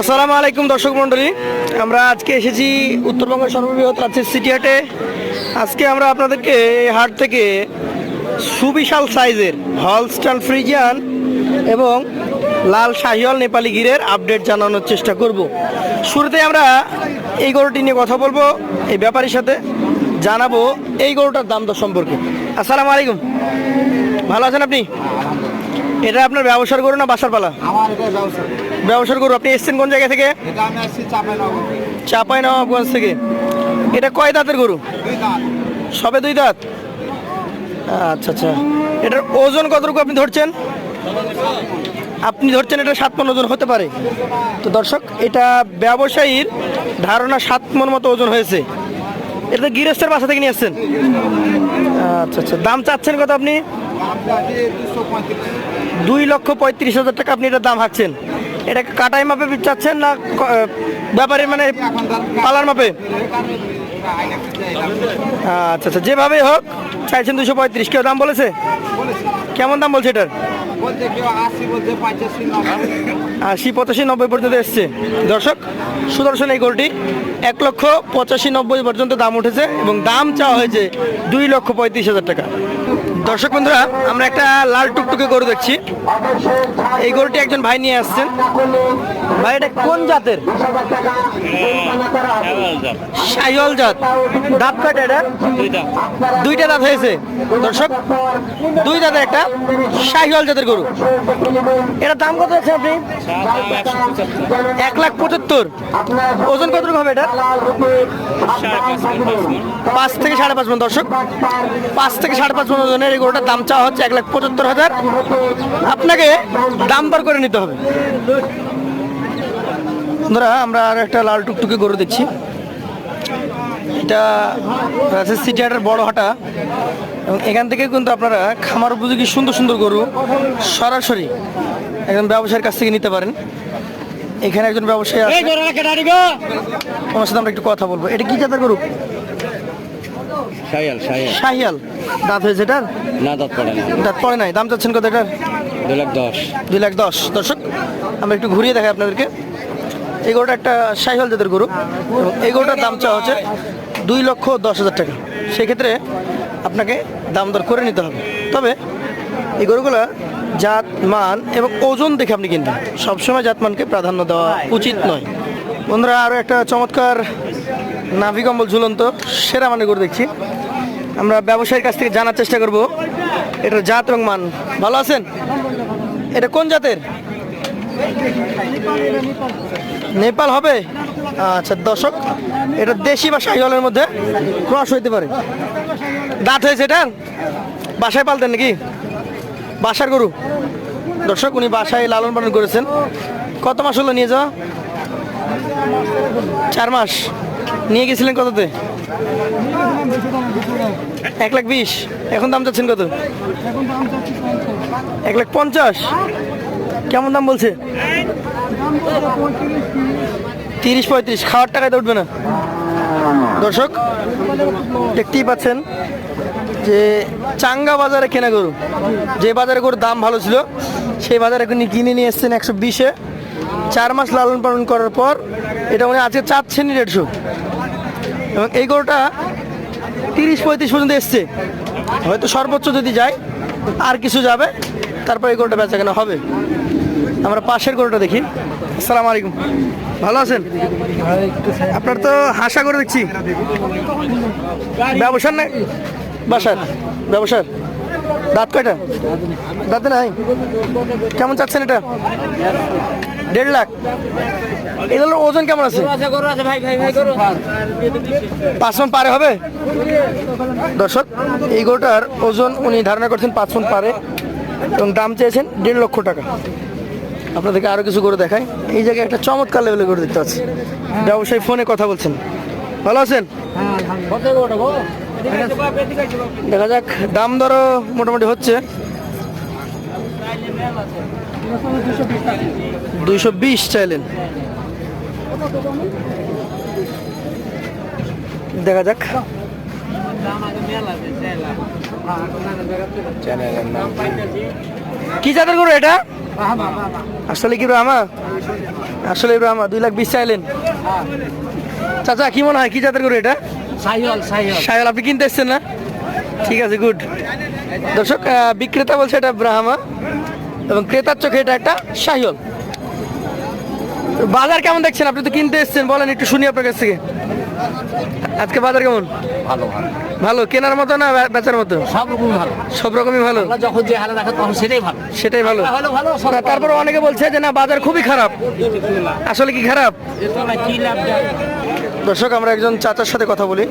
আসসালামু আলাইকুম দর্শক মণ্ডলী। আমরা আজকে এসেছি উত্তরবঙ্গের সর্ববৃহৎ রাজ্যের সিটি হাটে। আজকে আমরা আপনাদেরকে এই হাট থেকে সুবিশাল সাইজের হলস্টান ফ্রিজিয়ান এবং লাল শাহিওয়াল নেপালি গিরের আপডেট জানানোর চেষ্টা করব। শুরুতে আমরা এই গরুটি নিয়ে কথা বলব, এই ব্যাপারীর সাথে জানাব এই গরুটার দাম দর সম্পর্কে। আসসালামু আলাইকুম ভালো আছেন আপনি? এটা আপনার ব্যবসার গরু না বাসার পালা? আমার ব্যবসার গরু আপনি এসছেন কোন জায়গা থেকে? চাপাই নবাবগঞ্জ থেকে। এটা কয় দাঁতের গরু? সবে দুই দাঁত? আচ্ছা আচ্ছা। এটার ওজন কতটুকু আপনি ধরছেন? আপনি ধরছেন এটা সাত মন ওজন হতে পারে। তো দর্শক এটা ব্যবসায়ীর ধারণা সাত মন মতো ওজন হয়েছে। এটা তো গৃহস্থের বাসা থেকে নিয়ে আসছেন। আচ্ছা আচ্ছা। দাম চাচ্ছেন কত আপনি? দুই লক্ষ পঁয়ত্রিশ হাজার টাকা আপনি এটার দাম হাঁকছেন। এটা কাটাই মাপে চাচ্ছেন না ব্যাপারে মানে পালার মাপে? আচ্ছা আচ্ছা যেভাবে হোক, চাইছেন দুশো পঁয়ত্রিশ। কেউ দাম বলেছে? কেমন দাম বলছে এটার? আশি, পঁচাশি, নব্বই পর্যন্ত এসছে। দর্শক, সুদর্শন এই গোলটি। এক লক্ষ পঁচাশি, নব্বই পর্যন্ত দাম উঠেছে এবং দাম চাওয়া হয়েছে দুই লক্ষ পঁয়ত্রিশ হাজার টাকা। দর্শক বন্ধুরা, আমরা একটা লাল টুকটুকে গরু দেখছি। এই গরুটি একজন ভাই নিয়ে আসছেন। ভাই এটা কোন জাতের? সাইল জাত। দাঁত কয়টা এটা দুইটা। দাঁত হয়েছে। দর্শক দুই দাঁতের একটা শাহিওয়াল জাতের গরু। এটার দাম কত আছে আপনি? এক লাখ পঁচাত্তর। ওজন কতটুকু হবে এটা পাঁচ থেকে সাড়ে পাঁচ মন। দর্শক পাঁচ থেকে সাড়ে পাঁচ মন ওজনের এই গরুটার দাম চাওয়া হচ্ছে এক লাখ পঁচাত্তর হাজার। আপনাকে দাম দর করে নিতে হবে। বন্ধুরা আমরা আর একটা লাল টুকটুকে গরু দেখছি। এটা রাজেশ সিটি হাটের বড় হাটা। এবং এখান থেকে কিন্তু আপনারা খামার উপযোগী সুন্দর সুন্দর গরু সরাসরি একজন ব্যবসায়ীর কাছ থেকে নিতে পারেন। এখানে একজন ব্যবসায়ী আছে। ওনার সাথে আমরা একটু কথা বলব। এটা কি জাতের গরু? সায়াল শাহিয়াল। দাঁত হয়েছে এটার? না দাঁত পড়ে না। দাঁত পড়ে নাই। দাম চাচ্ছেন কত এটার? দু লাখ দশ। দুই লাখ দশ। দর্শক, আমরা একটু ঘুরিয়ে দেখাই আপনাদেরকে। এই গরুটা একটা শাহিওয়াল জাতের গরু। এই গরুটার দাম চাওয়া হচ্ছে দুই লক্ষ দশ হাজার টাকা। সেক্ষেত্রে আপনাকে দাম দর করে নিতে হবে। তবে এই গরুগুলো জাত, মান এবং ওজন দেখে আপনি কিনবেন। সবসময় জাত মানকে প্রাধান্য দেওয়া উচিত নয়। বন্ধুরা আরও একটা চমৎকার নাভি কম্বল ঝুলন্ত, সেরা মানের গরু দেখছি। আমরা ব্যবসায়ীর কাছ থেকে জানার চেষ্টা করব। এটার জাত এবং মান। ভালো আছেন? এটা কোন জাতের? নেপাল হবে? আচ্ছা দর্শক, এটা দেশি বা শাহিওয়ালের মধ্যে ক্রস হইতে পারে। দাঁত হয়েছে এটার বাসায় পালতেন নাকি? বাসার গরু। দর্শক, উনি বাসায় লালন পালন করেছেন। কত মাস হলো নিয়ে যাওয়া? চার মাস। নিয়ে গেছিলেন কততে? এক লাখ বিশ। এখন দাম চাচ্ছেন কত? এক লাখ পঞ্চাশ। কেমন দাম বলছে? তিরিশ পঁয়ত্রিশ। খাওয়ার টাকায় তো উঠবে না। দর্শক, দেখতেই পাচ্ছেন যে চাঙ্গা বাজারে কেনা গরু। যে বাজারে গরুর দাম ভালো ছিল, সেই বাজারে এখন কিনে নিয়ে এসছেন একশো বিশে। চার মাস লালন পালন করার পর, এটা মানে আজকে চাচ্ছেনই দেড়শো। এবং এই গরুটা তিরিশ পঁয়ত্রিশ পর্যন্ত এসছে। হয়তো সর্বোচ্চ যদি যায়, আর কিছু যাবে, তারপর এই গরুটা বেচা কেনা হবে। আমরা পাশের গরুটা দেখি। আসসালামু আলাইকুম। ভালো আছেন? আপনার তো হাসা করে দেখছি। ব্যবসার না বাসার। ব্যবসার। দাঁত কয়টা? দাঁতে নাই? কেমন চাচ্ছেন এটা? দেড় লাখ। এগুলোর ওজন কেমন আছে? পাঁচ মন পারে হবে? দর্শক এই গরুটার ওজন উনি ধারণা করছেন পাঁচ মন পারে এবং দাম চেয়েছেন দেড় লক্ষ টাকা। আপনাদেরকে আরও কিছু করে দেখায় এই জায়গায় একটা চমৎকার লেভেলে করে দেখতে পাচ্ছি। ব্যবসায়ী ফোনে কথা বলছেন। ভালো আছেন? দেখা যাক দাম দরও মোটামুটি হচ্ছে। দুইশো বিশ চাইলেন। দেখা যাক। চ্যানেলের নাম কি জাতের গরু এটা? আসলে কি আমা আসলে ইব্রাহিম দুই লাখ বিশ চাইলেন। চাচা কি মনে হয় কি জাতের গরু এটা? সাহেল আপনি কিনতে এসছেন না? ঠিক আছে গুড দর্শক বিক্রেতা বলছে এটা ব্রাহ্মা এবং ক্রেতার চোখে এটা একটা শাহিওল বাজার কেমন দেখছেন? আপনি তো কিনতে এসছেন বলেন একটু শুনি আপনার কাছ থেকে। আজকে বাজার কেমন? ভালো ভালো। কেনার মতো না বেচার মতো? সব রকমই ভালো। সব রকমই ভালো? যখন যে হালে তখন সেটাই ভালো। সেটাই ভালো। ভালো ভালো। সব অনেকে বলছে যে না বাজার খুবই খারাপ। আসলে কি খারাপ? কি লাভ দর্শক আমরা একজন চাচার সাথে কথা বলি।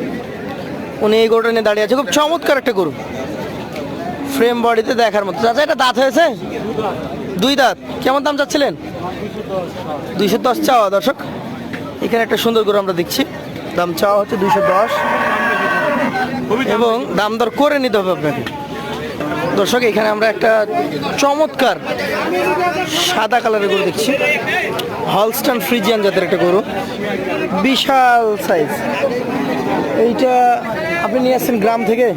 উনি এই গরুটা নিয়ে দাঁড়িয়ে আছে। খুব চমৎকার একটা গরু। ফ্রেম বডিতে দেখার মতো। চাচা এটা দাঁত হয়েছে? দুই দাঁত। কেমন দাম চাচ্ছিলেন? দুইশো দশ চাওয়া দর্শক। এখানে একটা সুন্দর গরু আমরা দেখছি। দাম চাওয়া হচ্ছে দুইশো দশ। এবং দাম দর করে নিতে হবে আপনাকে। দর্শক এখানে আমরা একটা চমৎকার সাদা কালারের গরু দেখছি। হলস্টান ফ্রিজিয়ান জাতের একটা গরু। বিশাল সাইজ এইটা আপনি নিয়ে আসছেন গ্রাম থেকে?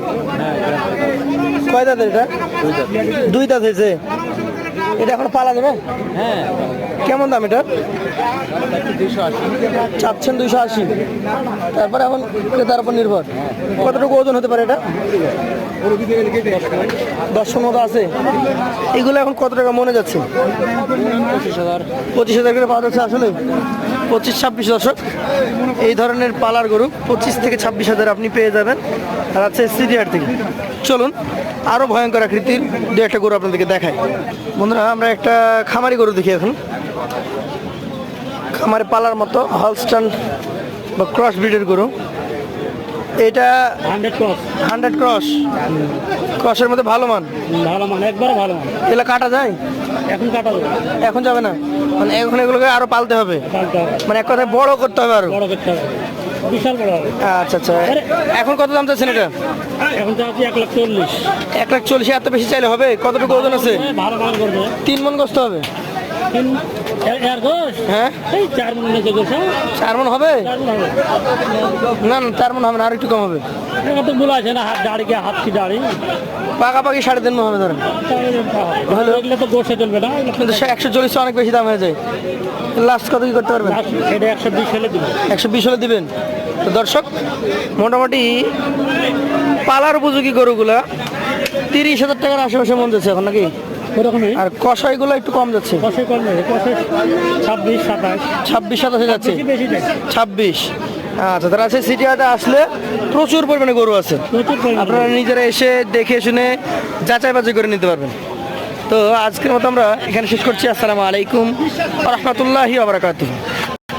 কয় দাঁত এটা? দুই দাঁত হয়েছে। এটা এখন পালা যাবে? হ্যাঁ। কেমন দাম এটা চাচ্ছেন দুইশো আশি। তারপরে এখন ক্রেতার উপর নির্ভর। কতটুকু ওজন হতে পারে এটা? দশ মতো আছে। এগুলো এখন কত টাকা মনে যাচ্ছে? পঁচিশ হাজার করে পাওয়া যাচ্ছে আসলে? পঁচিশ ছাব্বিশ দশক। এই ধরনের পালার গরু পঁচিশ থেকে ছাব্বিশ হাজার আপনি পেয়ে যাবেন। আর আছে সিটিহাট থেকে। চলুন আরও ভয়ঙ্কর আকৃতির দু একটা গরু আপনাদেরকে দেখাই। বন্ধুরা আমরা একটা খামারি গরু দেখি এখন। খামারে পালার মতো হলস্টান বা ক্রস ব্রিডের গরু। এটা হান্ড্রেড ক্রস। Hundred cross? ক্রসের মধ্যে ভালো মান? ভালো মানে একবারে ভালো মানে। এগুলো কাটা যায়? এখন কাটা যাবে এখন যাবে না? মানে এখন এগুলোকে আরও পালতে হবে। হবে। মানে এক কথায় বড় করতে হবে আরও। বড় করতে হবে। বিশাল বড় হবে। আচ্ছা আচ্ছা। এখন কত দাম চাচ্ছেন এটা? এখন চাচ্ছি এক লাখ চল্লিশ। এক লাখ চল্লিশ এত বেশি চাইলে হবে? কতটুকু ওজন আছে? ভালো করবে। তিন মন কষ্ট হবে? তিন হ্যাঁ? চার মন হ্যাঁ? হবে? চার মন হবে। না না চার মন হবে না আর একটু কম হবে। পাকাপাকি সাড়ে তিন মন হবে ধরেন। একশো চল্লিশ অনেক বেশি দাম হয়ে যায়। লাস্ট কত কি করতে পারবেন? একশো বিশ হলে দিবেন। তো দর্শক মোটামুটি পালার উপযোগী গরুগুলা তিরিশ হাজার টাকার আশেপাশে মন যাচ্ছে এখন নাকি? ওরকমই আর কষাইগুলো একটু কম যাচ্ছে। কষাই কম নেই কষে ছাব্বিশ সাতাশ। ছাব্বিশ সাতাশে যাচ্ছে? ছাব্বিশ। আচ্ছা তারা আছে সিটিয়াতে আসলে প্রচুর পরিমাণে গরু আছে। আপনারা নিজেরা এসে দেখে শুনে যাচাই বাছাই করে নিতে পারবেন। তো আজকের মতো আমরা এখানে শেষ করছি। আসসালামু আলাইকুম রহমতুল্লাহি আবরাকাতুহ